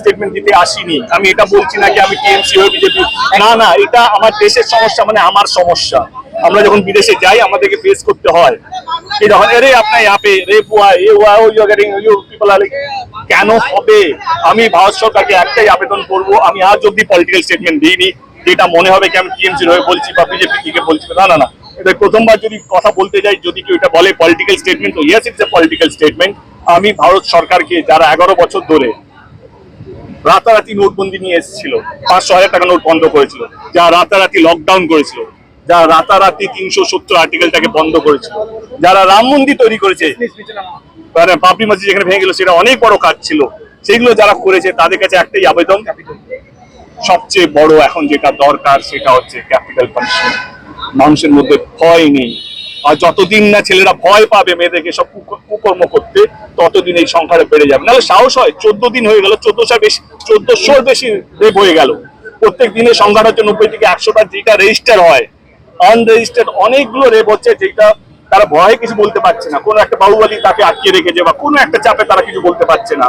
Statement দিতে আসিনি। আমি এটা বলছি না আমি টিএমসি হয়ে বিজেপি না না, এটা আমার দেশের সমস্যা মানে আমার সমস্যা। আমরা যখন বিদেশে যাই, আমাদেরকে ফেস করতে হয়। আপনার অ্যাপে এ, ওয়া ইউ গেটিং ইউ পিপল আর কেন হবে? আমি ভারত সরকারকে একটাই আবেদন করব, আমি আজ অব্দি পলিটিক্যাল স্টেটমেন্ট দিইনি। যেটা মনে হবে কি আমি টিএমসির হয়ে বলছি বা বিজেপি থেকে বলছি না না না। এটা প্রথমবার যদি কথা বলতে যাই, যদি কেউ এটা বলে পলিটিক্যাল স্টেটমেন্ট তো yes it's a political statement আমি ভারত সরকারকে যারা এগারো বছর ধরে রাতারাতি নোটবন্দি নিয়ে এসেছিল। পাঁচশো হাজার টাকা নোট বন্ধ করেছিল। যা রাতারাতি লকডাউন করেছিল। যা রাতারাতি তিনশো সত্তর আর্টিকেলটাকে বন্ধ করেছিল। যারা রাম মন্দির তৈরি করেছে মানে বাবরি মসজিদ যেখানে ভেঙে গেল, সেটা অনেক বড় কাজ ছিল। সেগুলো যারা করেছে, তাদের কাছে একটাই আবেদন। সবচেয়ে বড় এখন যেটা দরকার, সেটা হচ্ছে ক্যাপিটাল পানিশমেন্ট মানুষের মধ্যে ভয় নেই। আর যতদিন না ছেলেরা ভয় পাবে, মেয়েদেরকে সব কুক- কুকর্ম করতে ততদিন এই সংখ্যাটা বেড়ে যাবে। নাহলে সাহস হয়, চোদ্দ দিন হয়ে গেল চোদ্দশো বেশি চোদ্দশোর বেশি রেপ হয়ে গেল। প্রত্যেক দিনের সংখ্যাটা হচ্ছে নব্বই থেকে একশোটা যেটা রেজিস্টার হয়। আনরেজিস্টার্ড অনেকগুলো রেপ হচ্ছে যেটা তারা ভয়ে কিছু বলতে পারছে না। কোনো একটা বাহুবলী তাকে আটকে রেখেছে বা কোনো একটা চাপে তারা কিছু বলতে পারছে না।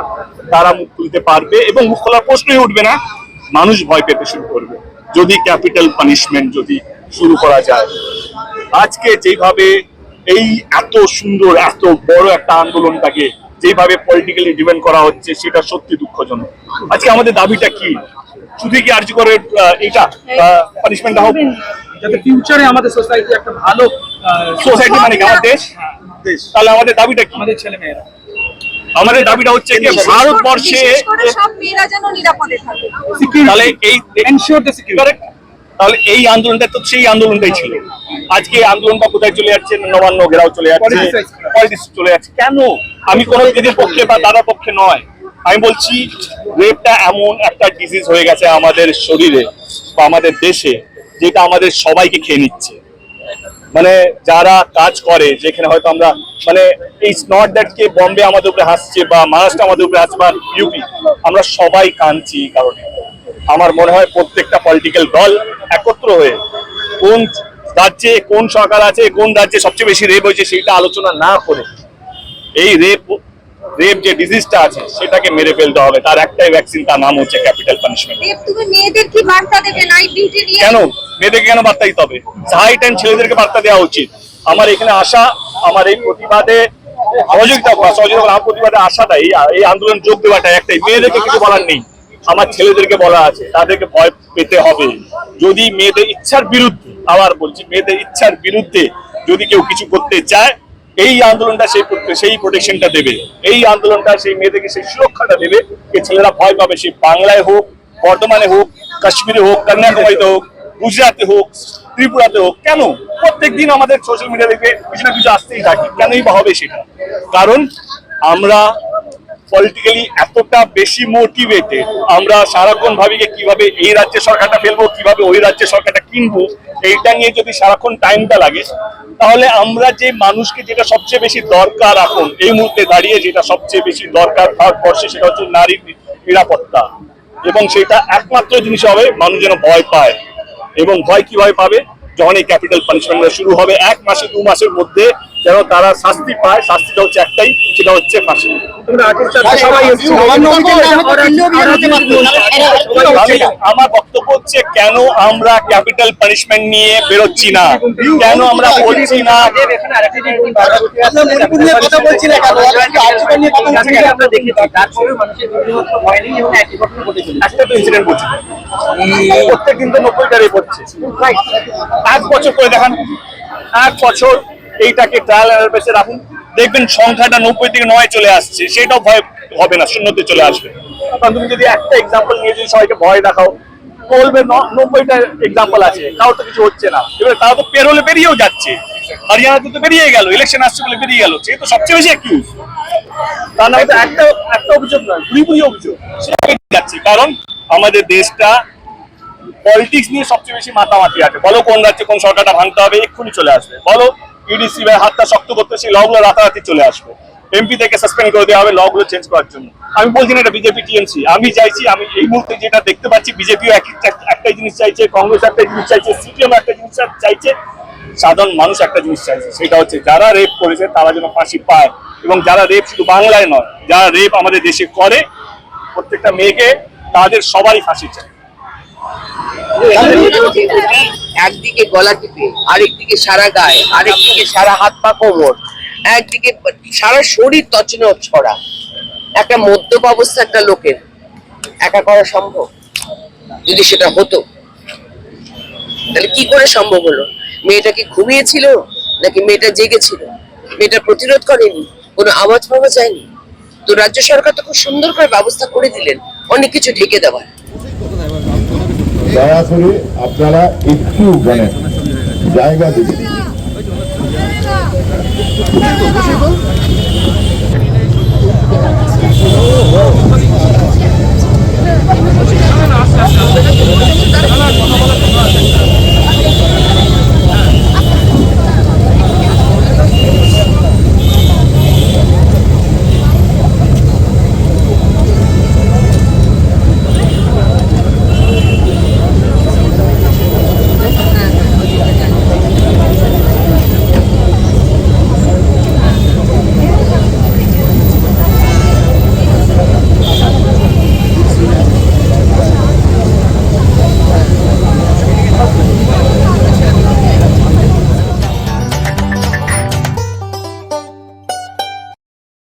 তারা মুখ খুলতে পারবে এবং মুখ খোলার প্রশ্নই উঠবে না। মানুষ ভয় পেতে শুরু করবে। যদি ক্যাপিটাল পানিশমেন্ট যদি শুরু করা যায়। আজকে যেভাবে এই এত সুন্দর এত বড় একটা আন্দোলনটাকে যেভাবে পলিটিক্যালি ডিপেন্ড করা হচ্ছে সেটা সত্যি দুঃখজনক। আজকে আমাদের দাবিটা কি? শুধু কি আর্জি করে এটা পানিশমেন্টটা হোক? যাতে ফিউচারে আমাদের সোসাইটি একটা ভালো সোসাইটি মানে কি? আমার দেশ? দেশ। তাহলে আমাদের দাবিটা কি? আমাদের ছেলে মেয়েরা আমাদের দাবিটা হচ্ছে যে ভারতবর্ষে সব মেয়েরা যেন নিরাপদে থাকে। তাহলে এই এনশিওর দ্য সিকিউরিটি? তাহলে এই আন্দোলনটা তো সেই আন্দোলনটাই ছিল। আজকে আন্দোলনটা কোথায় চলে যাচ্ছে নবান্ন ঘেরাও চলে যাচ্ছে। চলে যাচ্ছে। কেন? আমি কোনো দিদির পক্ষে বা দাদার পক্ষে নয়। আমি বলছি রেপটা এমন একটা ডিজিজ হয়ে গেছে আমাদের শরীরে বা আমাদের দেশে যেটা আমাদের সবাইকে খেয়ে নিচ্ছে। মানে যারা কাজ করে যেখানে হয়তো আমরা মানে এই নট দ্যাট কে বম্বে আমাদের উপরে হাসছে বা মহারাষ্ট্র আমাদের উপরে হাসছে বা ইউপি আমরা সবাই কাঁদছি এই কারণে। আমার মনে হয় প্রত্যেকটা পলিটিক্যাল দল একত্র হয়ে কোন রাজ্যে কোন সরকার আছে কোন রাজ্যে সবচেয়ে বেশি রেপ হয়েছে সেইটা আলোচনা না করে এই রেপ রেপ যে ডিজিজটা আছে সেটাকে মেরে ফেলতে হবে। তার একটাই ভ্যাকসিন তার নাম হচ্ছে ক্যাপিটাল পানিশমেন্ট কেন? মেয়েদেরকে কেন বার্তা দিতে হবে? হাই টাইম ছেলেদেরকে বার্তা দেওয়া উচিত আমার এখানে আসা আমার এই প্রতিবাদে সহযোগিতা সহযোগিতা প্রতিবাদে আসাটা এই আন্দোলন যোগ দেওয়াটা একটাই। মেয়েদেরকে কিছু বলার নেই। আমার ছেলেদেরকে বলা আছে, তাদেরকে ভয় পেতে হবে। যদি মেয়েদের ইচ্ছার বিরুদ্ধে, আবার বলছি, মেয়েদের ইচ্ছার বিরুদ্ধে যদি কেউ কিছু করতে চায়, এই আন্দোলনটা সেই সেই প্রোটেকশনটা দেবে। এই আন্দোলনটা সেই মেয়েদেরকে সেই সুরক্ষাটা দেবে যে ছেলেরা ভয় পাবে। সেই বাংলায় হোক, বর্ধমানে হোক, কাশ্মীরে হোক কন্যাকুমারীতে হোক, গুজরাটে হোক, ত্রিপুরাতে হোক, কেন? প্রত্যেক দিন আমাদের সোশ্যাল মিডিয়া থেকে কিছু না কিছু আসতেই থাকে। কেনই বা হবে সেটা? কারণ আমরা পলিটিক্যালি এতটা বেশি মোটিভেটেড আমরা সারাক্ষণ ভাবি যে কীভাবে এই রাজ্যের সরকারটা ফেলব, কীভাবে ওই রাজ্যের সরকারটা কিনবো, এইটা নিয়ে যদি সারাক্ষণ টাইমটা লাগে, তাহলে আমরা যে মানুষকে যেটা সবচেয়ে বেশি দরকার এখন, এই মুহূর্তে দাঁড়িয়ে যেটা সবচেয়ে বেশি দরকার ভারতবর্ষে, সেটা হচ্ছে নারীর নিরাপত্তা। এবং সেটা একমাত্র জিনিস হবে মানুষ যেন ভয় পায়। এবং ভয় কীভাবে পাবে? যখন এই ক্যাপিটাল পানিশমেন্ট শুরু হবে, এক মাসে, দু মাসের মধ্যে যেন তারা শাস্তি পায় শাস্তিটা হচ্ছে একটাই সেটা হচ্ছে ফাঁসি। আমার বক্তব্য হচ্ছে কেন আমরা ক্যাপিটাল পানিশমেন্ট নিয়ে বেরোচ্ছি না? কেন আমরা বলছি না? প্রত্যেক দিন তো নব্বইটা রেপ হচ্ছে। এক বছর করে দেখান। এক বছর এইটাকে ট্রায়াল বেসে রাখুন। দেখবেন সংখ্যাটা নব্বই থেকে নয় চলে আসছে। সেটাও ভয় হবে না, শূন্যতে চলে আসবে। কারণ তুমি যদি একটা এক্সাম্পল নিয়ে যদি সবাইকে ভয় দেখাও, বলবে নব্বইটা এক্সাম্পল আছে কারও তো কিছু হচ্ছে না। এবার তারা তো পেরোলে বেরিয়েও যাচ্ছে। হরিয়ানাতে তো বেরিয়ে গেল ইলেকশন আসছে বলে বেরিয়ে গেল, সে তো সবচেয়ে বেশি অ্যাকিউজ তার নামে তো একটা একটা অভিযোগ নয় ঘুরি ঘুরি অভিযোগ। সে যাচ্ছে, কারণ আমাদের দেশটা পলিটিক্স নিয়ে সবচেয়ে বেশি মাতামাতি আছে। বলো কোন রাজ্যে কোন সরকারটা ভাঙতে হবে, এক্ষুনি চলে আসবে। বলো ইডিসি ভাই হাতটা শক্ত করতে সেই লগুলো রাতারাতি চলে আসবে। এমপি থেকে সাসপেন্ড করে দেওয়া হবে লগুলো চেঞ্জ করার জন্য। আমি বলছি না এটা বিজেপি টিএমসি আমি চাইছি, আমি এই মুহূর্তে যেটা দেখতে পাচ্ছি বিজেপিও একটাই জিনিস চাইছে, কংগ্রেস একটা জিনিস চাইছে, সিপিএম একটা জিনিস চাইছে, সাধারণ মানুষ একটা জিনিস চাইছে, সেটা হচ্ছে যারা রেপ করেছে, তারা যেন ফাঁসি পায়। এবং যারা রেপ শুধু বাংলায় নয়, যারা রেপ আমাদের দেশে করে, প্রত্যেকটা মেয়েকে তাদের সবাই ফাঁসি চাই। একদিকে গলা টিপে, আরেকদিকে সারা গায়ে, আরেকদিকে সারা হাত পা কোমর, একদিকে সারা শরীর তছনছ ছড়া একটা মদ্যপ অবস্থা একটা লোকের। একা করা সম্ভব? যদি সেটা হতো, তাহলে কি করে সম্ভব হলো? মেয়েটা কি ঘুমিয়েছিল, নাকি মেয়েটা জেগেছিল? মেয়েটা প্রতিরোধ করেনি, কোনো আওয়াজ পাওয়া যায়নি? তো রাজ্য সরকার তো খুব সুন্দর করে ব্যবস্থা করে দিলেন, অনেক কিছু ঢেকে দেওয়ার। দয়া করে আপনারা একটু মানে জায়গা দেবেন। Oh, আচ্ছা, আচ্ছা, আচ্ছা,